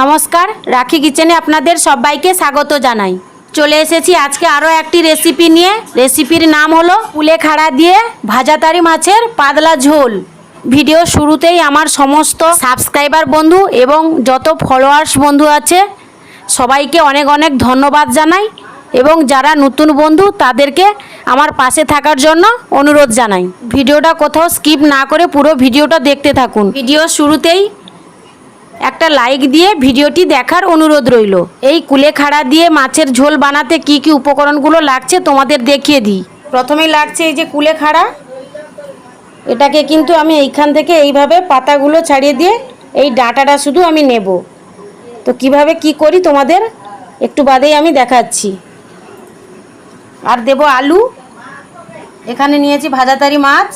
নমস্কার, রাখি কিচেনে আপনাদের সবাইকে স্বাগত জানাই। চলে এসেছি আজকে আরও একটি রেসিপি নিয়ে। রেসিপির নাম হলো কুলেখাড়া দিয়ে ভাজাতারি মাছের পাতলা ঝোল। ভিডিও শুরুতেই আমার সমস্ত সাবস্ক্রাইবার বন্ধু এবং যত ফলোয়ার্স বন্ধু আছে, সবাইকে অনেক অনেক ধন্যবাদ জানাই এবং যারা নতুন বন্ধু, তাদেরকে আমার পাশে থাকার জন্য অনুরোধ জানাই। ভিডিওটা কোথাও স্কিপ না করে পুরো ভিডিওটা দেখতে থাকুন। ভিডিও শুরুতেই একটা লাইক দিয়ে ভিডিওটি দেখার অনুরোধ রইল। এই কুলেখাড়া দিয়ে মাছের ঝোল বানাতে কি কি উপকরণগুলো লাগছে তোমাদের দেখিয়ে দিই। প্রথমেই লাগছে এই যে কুলেখাড়া এটাকে কিন্তু আমি এইখান থেকে এইভাবে পাতাগুলো ছাড়িয়ে দিয়ে এই ডাটাটা শুধু আমি নেব। তো কীভাবে কি করি তোমাদের একটু বাদেই আমি দেখাচ্ছি। আর দেব আলু। এখানে নিয়েছি ভাজাতারি মাছ।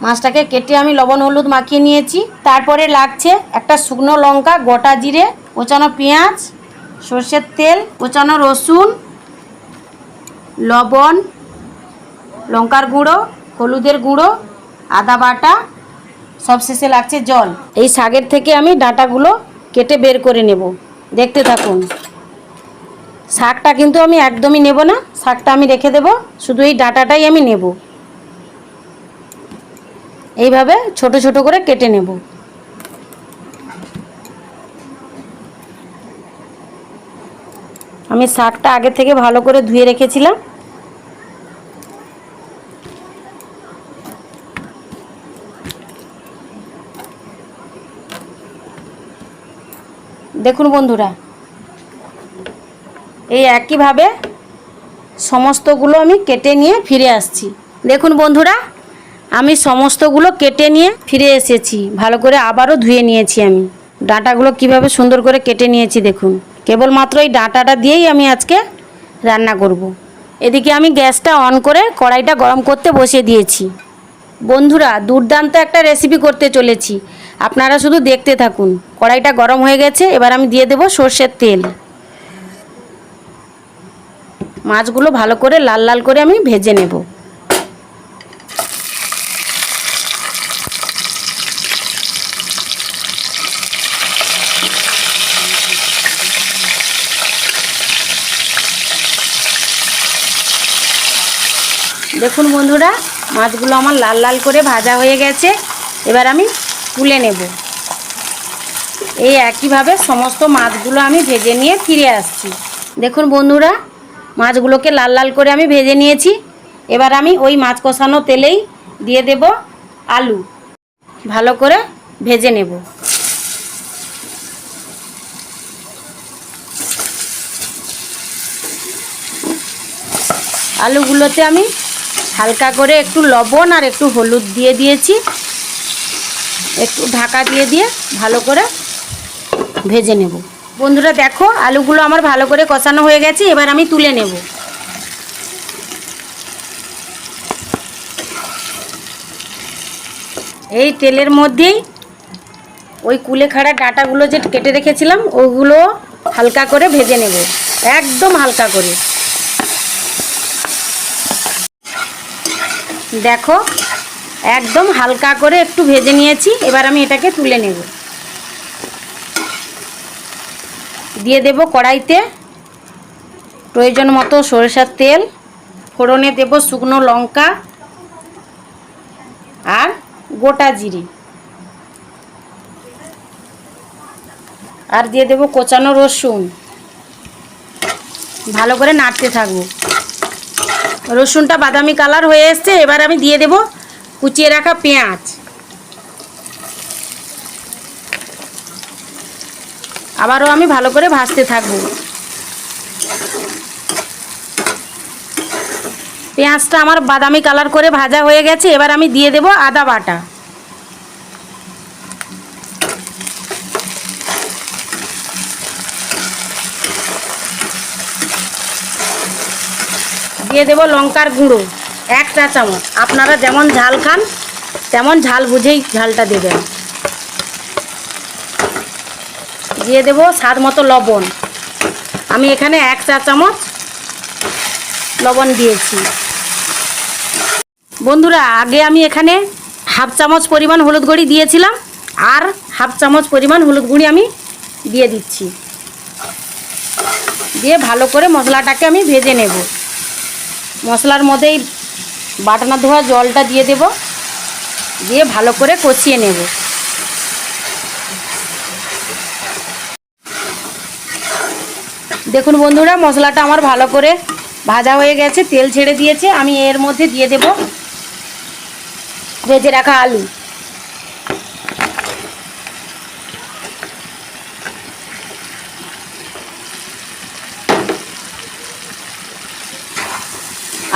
মাছটাকে কেটে আমি লবণ হলুদ মাখিয়ে নিয়েছি। তারপরে লাগছে একটা শুকনো লঙ্কা, গোটা জিরে কোচানো পেঁয়াজ, সর্ষের তেল কোচানো রসুন, লবণ, লঙ্কার গুঁড়ো, হলুদের গুঁড়ো, আদা বাটা সব শেষে লাগছে জল। এই শাকের থেকে আমি ডাঁটাগুলো কেটে বের করে নেব। দেখতে থাকুন। শাকটা কিন্তু আমি একদমই নেব না। শাকটা আমি রেখে দেব। শুধু এই ডাঁটাটাই আমি নেব। এইভাবে ছোট ছোট করে কেটে নেব। আমি শাকটা আগে থেকে ভালো করে ধুয়ে রেখেছিলাম। দেখুন বন্ধুরা, এই একইভাবে সমস্তগুলো আমি কেটে নিয়ে ফিরে আসছি। দেখুন বন্ধুরা আমি সমস্তগুলো কেটে নিয়ে ফিরে এসেছি। ভালো করে আবারও ধুয়ে নিয়েছি আমি। ডাঁটাগুলো কীভাবে সুন্দর করে কেটে নিয়েছি দেখুন। কেবলমাত্র এই ডাঁটাটা দিয়েই আমি আজকে রান্না করব। এদিকে আমি গ্যাসটা অন করে কড়াইটা গরম করতে বসিয়ে দিয়েছি। বন্ধুরা, দুর্দান্ত একটা রেসিপি করতে চলেছি। আপনারা শুধু দেখতে থাকুন। কড়াইটা গরম হয়ে গেছে, এবার আমি দিয়ে দেব সর্ষের তেল। মাছগুলো ভালো করে লাল লাল করে আমি ভেজে নেব। দেখুন বন্ধুরা, মাছগুলো আমার লাল লাল করে ভাজা হয়ে গেছে। এবার আমি তুলে নেব। এই একইভাবে সমস্ত মাছগুলো আমি ভেজে নিয়ে ফিরে আসছি। দেখুন বন্ধুরা, মাছগুলোকে লাল লাল করে আমি ভেজে নিয়েছি। এবার আমি ওই মাছ কষানো তেলেই দিয়ে দেব আলু। ভালো করে ভেজে নেব। আলুগুলোতে আমি হালকা করে একটু লবণ আর একটু হলুদ দিয়ে দিয়েছি। একটু ঢাকা দিয়ে দিয়ে ভালো করে ভেজে নেব। বন্ধুরা, দেখো, আলুগুলো আমার ভালো করে কষানো হয়ে গেছে, এবার আমি তুলে নেব। এই তেলের মধ্যেই ওই কুলেখাড়া ডাঁটাগুলো যে কেটে রেখেছিলাম, ওগুলো হালকা করে ভেজে নেব। একদম হালকা করে। দেখো, একদম হালকা করে একটু ভেজে নিয়েছি। এবার আমি এটাকে তুলে নেব। দিয়ে দেব কড়াইতে প্রয়োজন মতো সরিষার তেল, ফোড়নে দেব শুকনো লঙ্কা আর গোটা জিরে। আর দিয়ে দেব কোচানো রসুন। ভালো করে নাড়তে থাকব। রসুনটা বাদামি কালার হয়ে এসছে, এবার আমি দিয়ে দেব কুচিয়ে রাখা পেঁয়াজ। আবারও আমি ভালো করে ভাজতে থাকব। পেঁয়াজটা আমার বাদামি কালার করে ভাজা হয়ে গেছে, এবার আমি দিয়ে দেব আদা বাটা। দিয়ে দেব লঙ্কার গুঁড়ো, এক চা চামচ। আপনারা যেমন ঝাল খান, তেমন ঝাল বুঝেই ঝালটা দেবেন। দিয়ে দেব স্বাদ মতো লবণ। আমি এখানে এক চা চামচ লবণ দিয়েছি। বন্ধুরা, আগে আমি এখানে হাফ চামচ পরিমাণ হলুদ গুঁড়ি দিয়েছিলাম, আর হাফ চামচ পরিমাণ হলুদ গুঁড়ি আমি দিয়ে দিচ্ছি। দিয়ে ভালো করে মশলাটাকে আমি ভেজে নেব। মশলার মধ্যেই বাটনা ধোয়া জলটা দিয়ে দেব, দিয়ে ভালো করে কষিয়ে নেব। দেখুন বন্ধুরা, মশলাটা আমার ভালো করে ভাজা হয়ে গেছে, তেল ছেড়ে দিয়েছে, আমি এর মধ্যে দিয়ে দেব ভেজে রাখা আলু।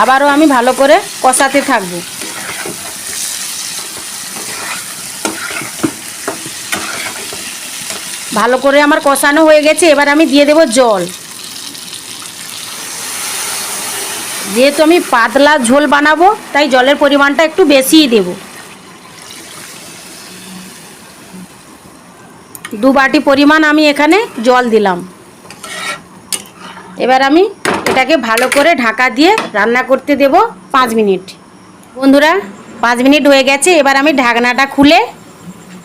আবারও আমি ভালো করে কষাতে থাকব। ভালো করে আমার কষানো হয়ে গেছে, এবার আমি দিয়ে দেব জল। যেহেতু আমি পাতলা ঝোল বানাবো, তাই জলের পরিমাণটা একটু বেশিই দেব। দু বাটি পরিমাণ আমি এখানে জল দিলাম। এবার আমি এটাকে ভালো করে ঢাকা দিয়ে রান্না করতে দেব পাঁচ মিনিট। বন্ধুরা, পাঁচ মিনিট হয়ে গেছে, এবার আমি ঢাকনাটা খুলে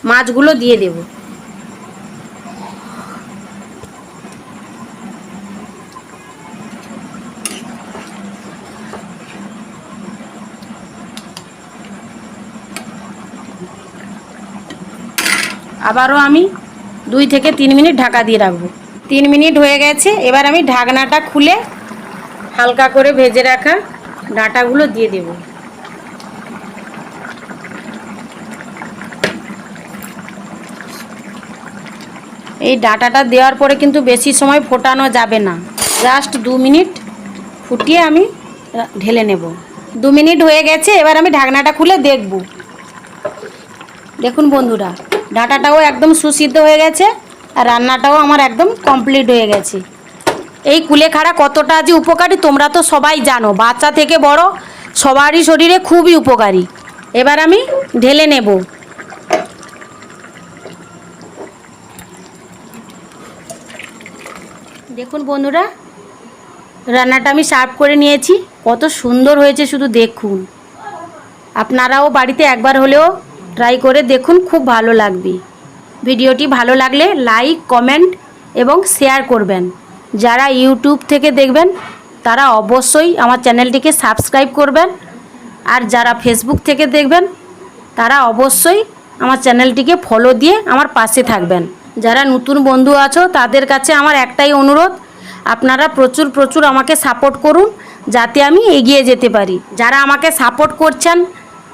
মাছগুলো দিয়ে দেব। আবারও আমি দুই থেকে তিন মিনিট ঢাকা দিয়ে রাখব। তিন মিনিট হয়ে গেছে, এবার আমি ঢাকনাটা খুলে হালকা করে ভেজে রাখা ডাঁটাগুলো দিয়ে দেব। এই ডাঁটাটা দেওয়ার পরে কিন্তু বেশি সময় ফোটানো যাবে না। জাস্ট দু মিনিট ফুটিয়ে আমি ঢেলে নেব। দু মিনিট হয়ে গেছে, এবার আমি ঢাকনাটা খুলে দেখব। দেখুন বন্ধুরা, ডাঁটাটাও একদম সুসিদ্ধ হয়ে গেছে আর রান্নাটাও আমার একদম কমপ্লিট হয়ে গেছে। এই কুলেখাড়া কতটা যে উপকারী, তোমরা তো সবাই জানো। বাচ্চা থেকে বড় সবারই শরীরে খুবই উপকারী। এবার আমি ঢেলে নেব। দেখুন বন্ধুরা, রান্নাটা আমি সার্ভ করে নিয়েছি। কত সুন্দর হয়েছে শুধু দেখুন। আপনারাও বাড়িতে একবার হলেও ট্রাই করে দেখুন, খুব ভালো লাগবে। ভিডিওটি ভালো লাগলে লাইক, কমেন্ট এবং শেয়ার করবেন। যারা ইউটিউব থেকে দেখবেন, তারা অবশ্যই আমার চ্যানেলটিকে সাবস্ক্রাইব করবেন। আর যারা ফেসবুক থেকে দেখবেন, তারা অবশ্যই আমার চ্যানেলটিকে ফলো দিয়ে আমার পাশে থাকবেন। যারা নতুন বন্ধু আছো, তাদের কাছে আমার একটাই অনুরোধ, আপনারা প্রচুর প্রচুর আমাকে সাপোর্ট করুন, যাতে আমি এগিয়ে যেতে পারি। যারা আমাকে সাপোর্ট করছেন,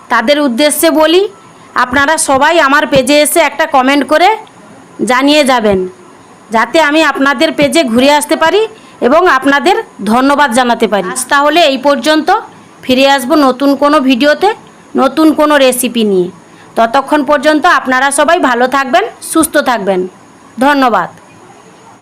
তাদের উদ্দেশ্যে বলি, আপনারা সবাই আমার পেজে এসে একটা কমেন্ট করে জানিয়ে যাবেন। যাতে আমি আপনাদের পেজে ঘুরে আসতে পারি এবং আপনাদের ধন্যবাদ জানাতে পারি। তাহলে এই পর্যন্ত। ফিরে আসব নতুন কোনো ভিডিওতে, নতুন কোনো রেসিপি নিয়ে। ততক্ষণ পর্যন্ত আপনারা সবাই ভালো থাকবেন, সুস্থ থাকবেন। ধন্যবাদ।